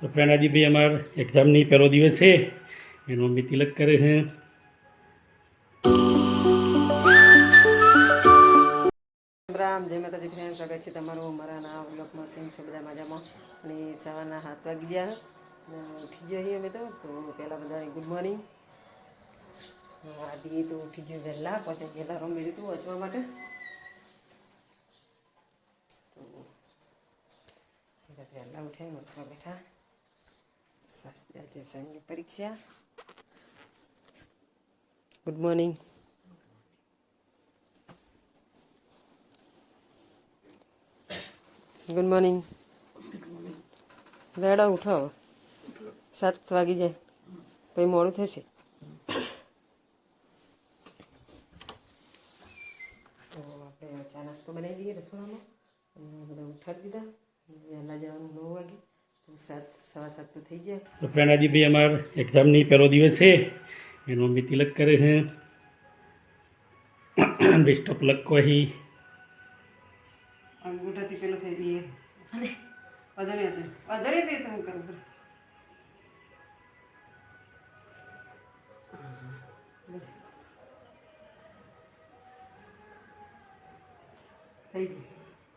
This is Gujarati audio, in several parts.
તો પ્રેરણાજીભાઈ અમાર એક્ઝામની પહેલો દિવસ છે. એનો મમ્મી તિલક કરે છે. રામ જય માતાજી. ફ્રેન્ડ સ્વાગત છે તમારું અમારા ના બ્લોગમાં કેમ છો બધા મજામાં? અને સવારના હાથ વાગી ગયા. ઉઠી જઈએ અમે તો. તો પહેલાં બધાને ગુડ મોર્નિંગ આદિ તો ઉઠી ગયું વહેલા. પછી ગયેલા રમી દીધું વાંચવા માટે. તો વહેલા ઉઠાય વાંચવા બેઠા. શાસ્ત્રી આજે સંગીત પરીક્ષા ગુડ મોર્નિંગ ગુડ મોર્નિંગ વેડા ઉઠો હવે. સાત વાગી જાય પછી મોડું થશે તો આપણે ચા નાસ્તો બનાવી દઈએ રસોડામાં અને બધા ઉઠાડી દીધા વહેલા જવાનું નવ વાગે તો સાત સવા સાત તો થઈ જાય તો ફ્રેન્ડ આજે ભાઈ અમાર એક્ઝામની પહેલો દિવસ છે. એનો મમ્મી તિલક કરે છે. બેસ્ટ ઓફ લક કહી અંગૂઠાથી પેલું થઈ દઈએ વધારે વધારે તે તમે કરું થઈ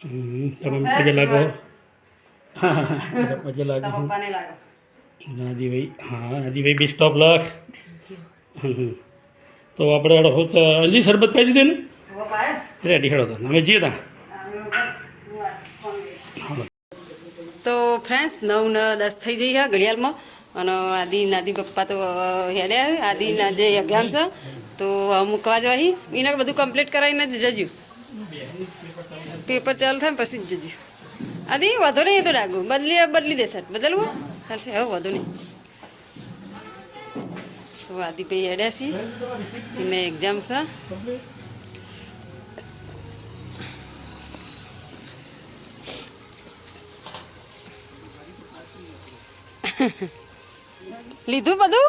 ગયું તમે પગે લાગો. હા લાગે નાદીભાઈ હા નાદીભાઈ બેસ્ટ ઓફ લક તો આપણે હેડો હોત હજી શરબત પાઈ દીધું ને? રેડી હેડો તો. અમે જઈએ તા. તો ફ્રેન્ડ્સ નવ ન દસ થઈ જઈ હા ઘડિયાળમાં. અને આદિ નાદી પપ્પા તો હેડ્યા આદિના જે એક્ઝામ છે. તો મૂકવા જવાહી એને બધું કમ્પ્લીટ કરાવીને જ જજો પેપર ચાલુ થાય પછી જ જજો આદિ વાંધો નહીં એ તો ડાગું બદલી બદલી દે સર બદલવું ચાલશે હવે વાંધો નહીં તો આદિભાઈ હેડ્યા છીએ એને એક્ઝામ છે લીધું બધું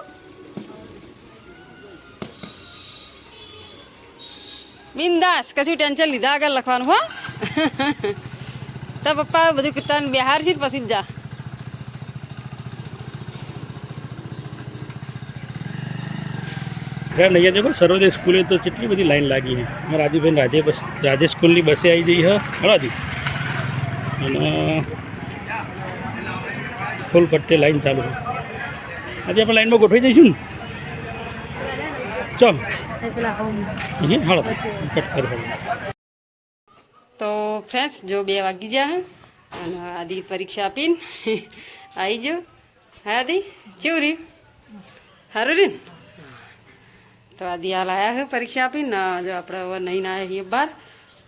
બિંદાસ કશું ટેન્શન લીધા આગળ લખવાનું હો તો પપ્પા બધું તને બિહાર છે પછી જ જા ફ્રેન્ડ અહીંયા દેખો સર્વોદય સ્કૂલે તો કેટલી બધી લાઈન લાગી છે અમારા આદિભાઈ રાજે બસ રાજે સ્કૂલની બસે આવી જઈ છે હળાદી અને ફૂલ પટ્ટે લાઈન ચાલુ છે આજે આપણે લાઈનમાં ગોઠવાઈ જઈશું ને ચમ અહીંયા હળો કટ કરી તો ફ્રેન્ડ્સ જો બે વાગી ગયા હે અને આદિ પરીક્ષા આપીને આવી જો હા આદિ કેવું રહ્યું સારું રહ્યું ને? તો આદિ હાલ આવ્યા છે પરીક્ષા આપીને જો આપણે હવે નહીં ના આવ્યા છીએ બહાર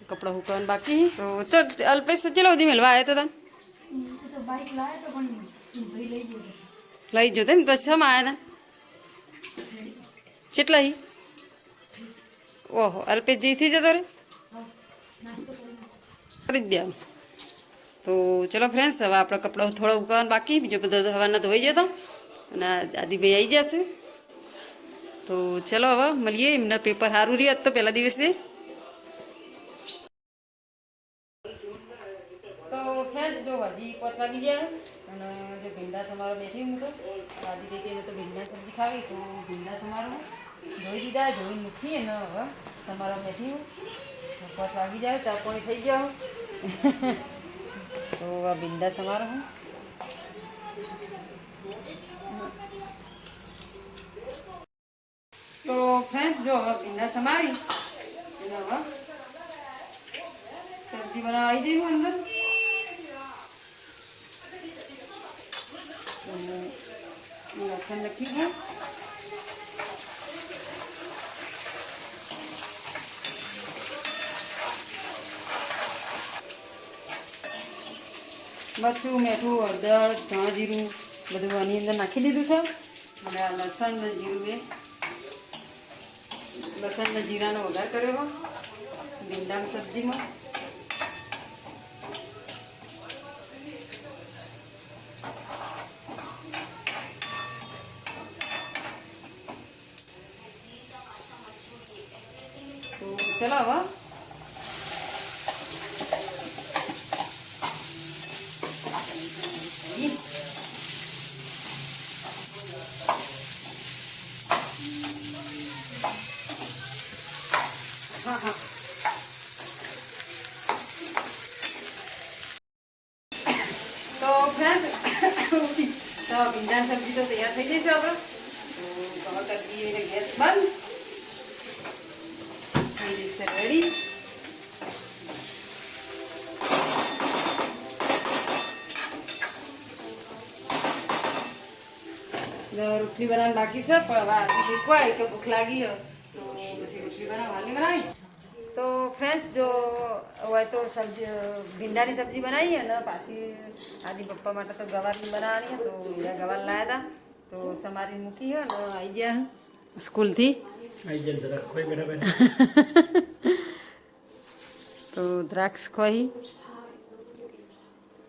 કપડાં હુકવાનું બાકી છે. તો ચલ અલ્પેશ ચલો સુધી મેળવા આવ્યો તો તને લઈ જો ને પછી શમ આવ્યા હતા કેટલા હી ઓહો અલ્પેશ જઈથી જતો રે કરી જ દેવાનું તો ચલો ફ્રેન્ડ્સ હવે આપણે કપડાં થોડા ઉકાવવાનું બાકી બીજો બધો હવાના ધોઈ જતો અને આદિભાઈ આવી જશે તો ચલો હવે મળીએ એમના પેપર સારું રહ્યું આજ તો પહેલા દિવસે તો ફ્રેન્ડ્સ જો હજી પાંચ વાગી ગયા અને જો ભીંડા સમારો બેઠી હું તો આદિભાઈ કે તો ભીંડા સબ્જી ખાવી તો ભીંડા સમારો ધોઈ દીધા ધોઈ મૂકી અને હવે સમારો બેઠી હું પાંચ વાગી જાય ચા પાણી થઈ ગયો તો આ ભીંડા સમારો હું તો ફ્રેન્ડ્સ જો હવે ભીંડા સમારી અને હવે સબ્જી બનાવવા આવી જઈ હું અંદર અને લસણ લખી ગયું મરચું મીઠું હળદર, ધાણા જીરું બધું આની અંદર નાખી દીધું છે. અને આ લસણ ને જીરું એ લસણ ને જીરાનો વઘાર કર્યો ભીંડાની સબ્જીમાં. તો ચલો હવે તો ફ્રેન્ડ તો ભીંડા સબ્જી તો તૈયાર થઈ જશે આપણે. તો હવે કરી દઈએ ગેસ બંધ. થઈ જશે રેડી રોટલી બનાવવાની બાકી છે, પણ હવે આજે શીખવાય તો ભૂખ લાગી તો પછી રોટલી બનાવવા બનાવવાની બનાવી. તો ફ્રેન્ડ્સ જો હોય તો સબ્જી ભીંડાની સબ્જી બનાવી અને પાછી આદિ પપ્પા માટે તો ગવારની બનાવવાની તો બીજા ગવાર લાવ્યા હતા તો સમારી મૂકી હે ને આવી ગયા સ્કૂલથી આવી જાય જરા ખોઈ બેઠા બેઠા તો દ્રાક્ષ ખોઈ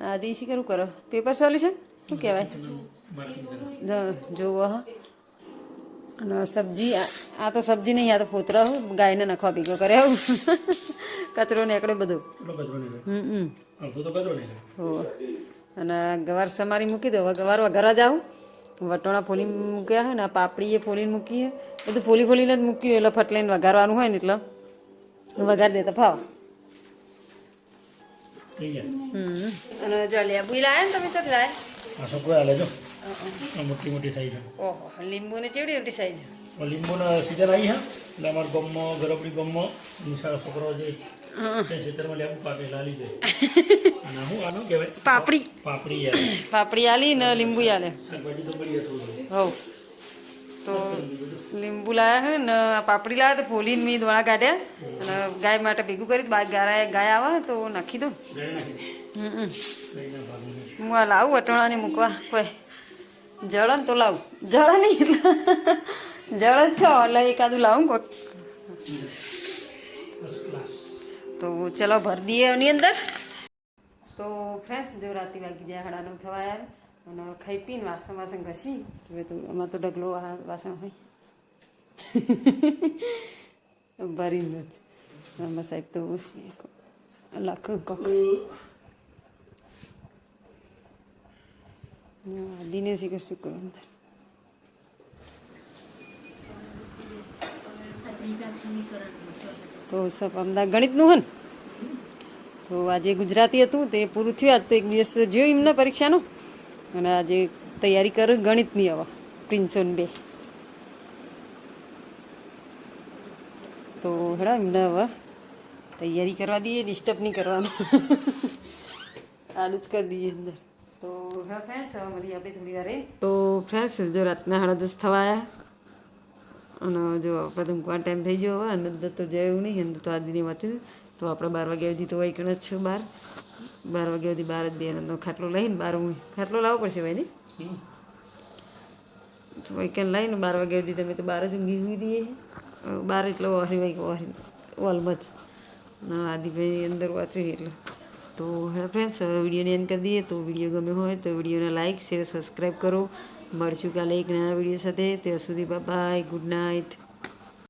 આદિ શી કરું કરો પેપર સોલ્યુશન શું કહેવાય માર્કિંગ જરા જો- જોવો હા અને સબ્જી આ તો સબ્જી નહીં આ તો ફોતરા ગાયને નખવા ભેગો કરે આવું કચરો નીકળે બધો હમ હમ. હો. અને ગવાર સમારી મૂકી દો. હવે ગવાર વઘારા આવું વટોણા ફોલી મૂક્યા હોય ને પાપડીએ ફોલીને મૂકીએ. બધું ફોલી ફોલીને જ મૂક્યું. એટલે ફટલાઈને વઘારવાનું હોય ને એટલે. વઘારી દેતા ફાવ. અને જો લેબુ લાયા ને તમે ચોટ લાયા? લીંબુ ચીવડી જો મોટી મોટી સાઈઝ ઓહો લીંબુને ચેવડી મોટી સાઈઝ લીંબુના સીઝન આવી હા. એટલે અમારા ગામમાં ગરબડી ગામમાં નિશાળ છોકરો જે ખેતરમાં લેવું પાકે લાલી દે. અને હું આનું કહેવાય? પાપડી. પાપડી આલે પાપડી આલી ને લીંબુ આલે શાકભાજી તો બળી હતું હવ. તો લીંબુ લાયા હે ને પાપડી લાયા તો ફોલીને મેં દોણા કાઢ્યા અને ગાય માટે ભેગું કરી બાર ગાય ગાય આવે તો નાખી દઉં. દે. હું આ લાવું વટોણાને મૂકવા. કોઈ જળ ને તો લાવું. જળ નહીં એટલે. જળ જ છો, એટલે એકાદું લાવું કોક. તો ચલો ભર દઈએ એની અંદર. તો ફ્રેશ જો રાતે વાગી જાય, હડાનું થવા યાર અને ખાઈ પીને વાસણ વાસણ ઘસી. હવે તો આમાં તો ઢગલો વાસણ હોય. ભરીને જ. આમાં સાહેબ તો ઓછી લાખ કોક. આદિને કશું કરવાનું તો સબ અમદાવાદ ગણિતનું હોય ને તો આજે ગુજરાતી હતું તે પૂરું થયું. આજ તો એક દિવસ જોયું એમને પરીક્ષાનું. અને આજે તૈયારી કરું ગણિતની હવે પ્રિન્સોન બે. તો હેડા એમને હવે તૈયારી કરવા દઈએ ડિસ્ટર્બ નહીં કરવાનું. આનું જ કરી દઈએ અંદર. તો હા ફ્રેન્ડ્સ હવે મળીએ આપણે થોડી વારે. તો ફ્રેન્ડ્સ જો રાતના સાડા દસ થવા આવ્યા અને જો આપણે તો ટાઈમ થઈ ગયો હવે અને અંદર તો જયું નહીં અંદર તો આદિની વાંચ્યું તો આપણે બાર વાગ્યા સુધી તો વાઈકણ જ છે બાર. બાર વાગ્યા સુધી બાર જ બે તો ખાટલો લઈને બાર હું ખાટલો લાવવો પડશે ભાઈ ને. વાઈકણ લઈને બાર વાગ્યા સુધી તમે તો બાર જ ઊંઘી ઊંઘી દઈએ બાર એટલે ઓહરી વાઈ ઓહરી ઓલમાં જ. આદિભાઈ અંદર વાંચ્યું એટલે. તો હેલો ફ્રેન્ડ્સ હવે વિડીયોને એન્ડ કરી દઈએ. તો વીડિયો ગમ્યો હોય તો વિડીયોને લાઇક શેર સબસ્ક્રાઈબ કરો. મળશું કાલે એક નવા વીડિયો સાથે. ત્યાં સુધી બાય ગુડ નાઇટ